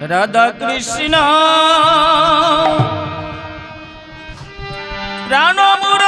রাধা কৃষ্ণ। প্রাণমুর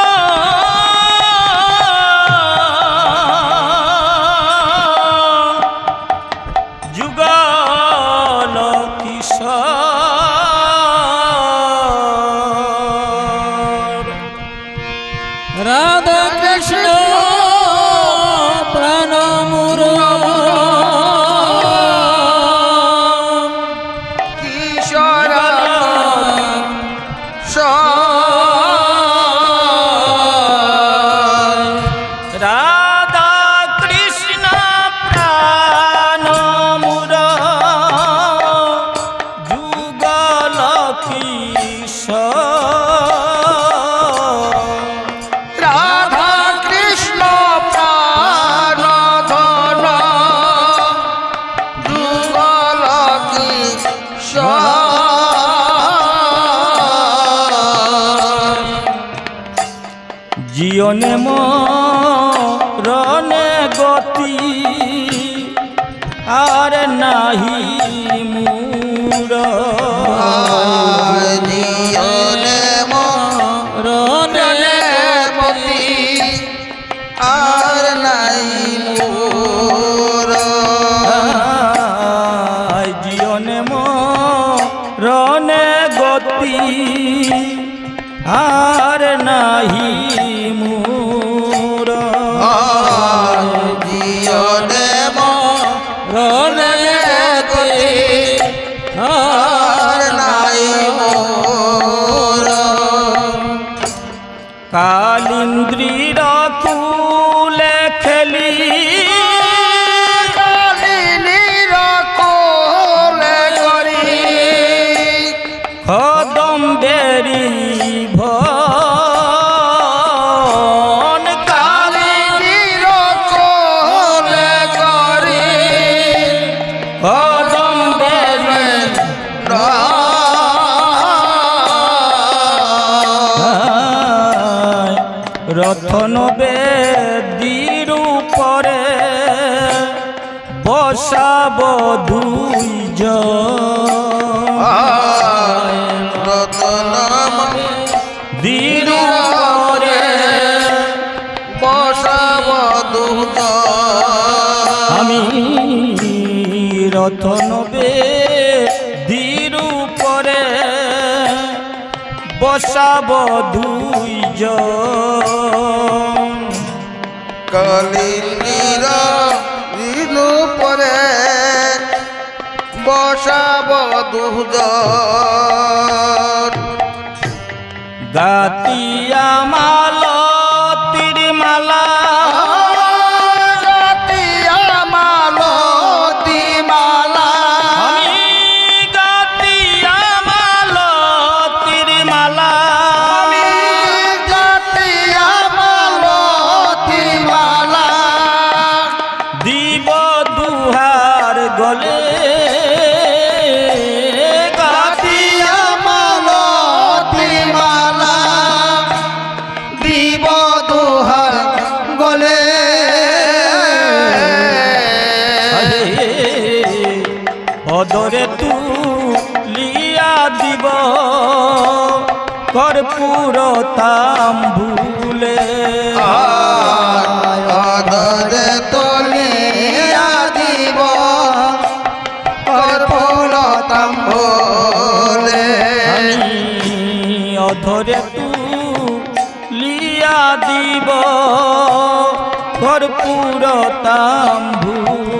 জীবনে মনে গতি আর নাহি মূর। জিয়নে মনে গতি আর রথন বেদির উপরে বসাব দুইজ রতনম দির উপরে বসাব দুত আমি রতন বসাব দুইজ কালিনীর ঋণু পরে বসাব দুজ গাতিয়া মাল অদরে তু লিয়া দিব। কর্পূর তাম্বুলে। আদরে তলিয়া দিব। কর্পূর তাম্বলে। অধরে তু লিয়া দিব। কর্পূর তাম্বুলে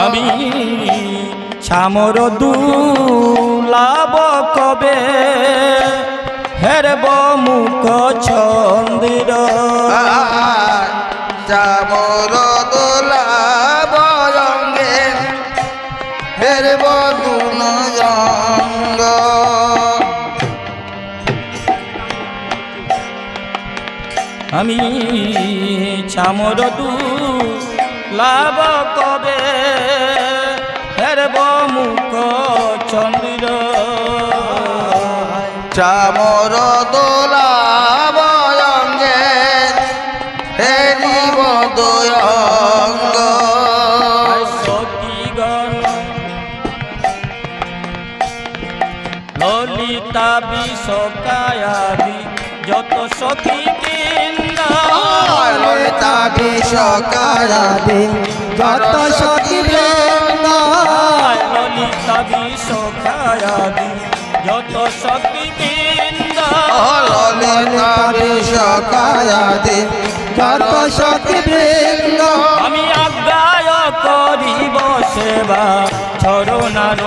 আমি ছামর দুলাব কবে হেরব মুখ চন্দ্র চামর দোলাভয়ঙ্গে হেরিব দুন জঙ্গ আমি ছামর দুলাব কবে? হেরব মুখ চন্দ্র। চামর দোলাভয়ঙ্গে হেরিব দুয়ঙ্গ সতীগণ ললিতা বিশকায়াদি যত সখী বৃন্দ। ললিতা যত সখী ললিতা বিশকায়াদি যত সখী ললিতা বিশ্বকারাদি যত সখী বৃন্দ। আমি আজ্ঞায় করিব সেবা চরণার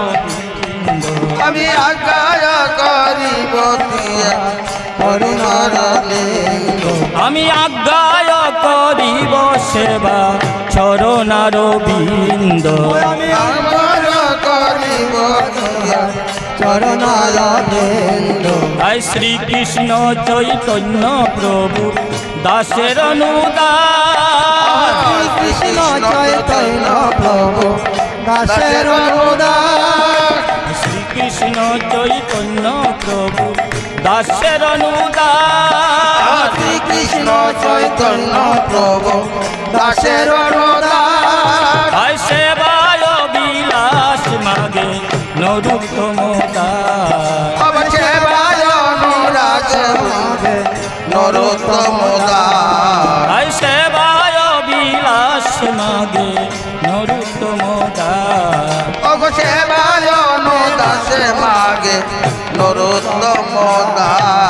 আমি আজ্ঞায় করিব করুণার আমি আজ্ঞায় করিব সেবা চরণার বিন্দ চরণার বৃন্দ শ্রীকৃষ্ণ চৈতন্য প্রভু দাসের অনুদান। কৃষ্ণ চৈতন্য প্রভু দাসের অনুদান। শ্রীকৃষ্ণ চৈতন্য প্রভু দাসের অনুদান। শ্রীকৃষ্ণ চৈতন্য প্রভু দাসের সেবায় বিলাস মাগে নরুত্তম মাগে নরোত্তম সেবায় সেবায় মাগে নরোত্তম দা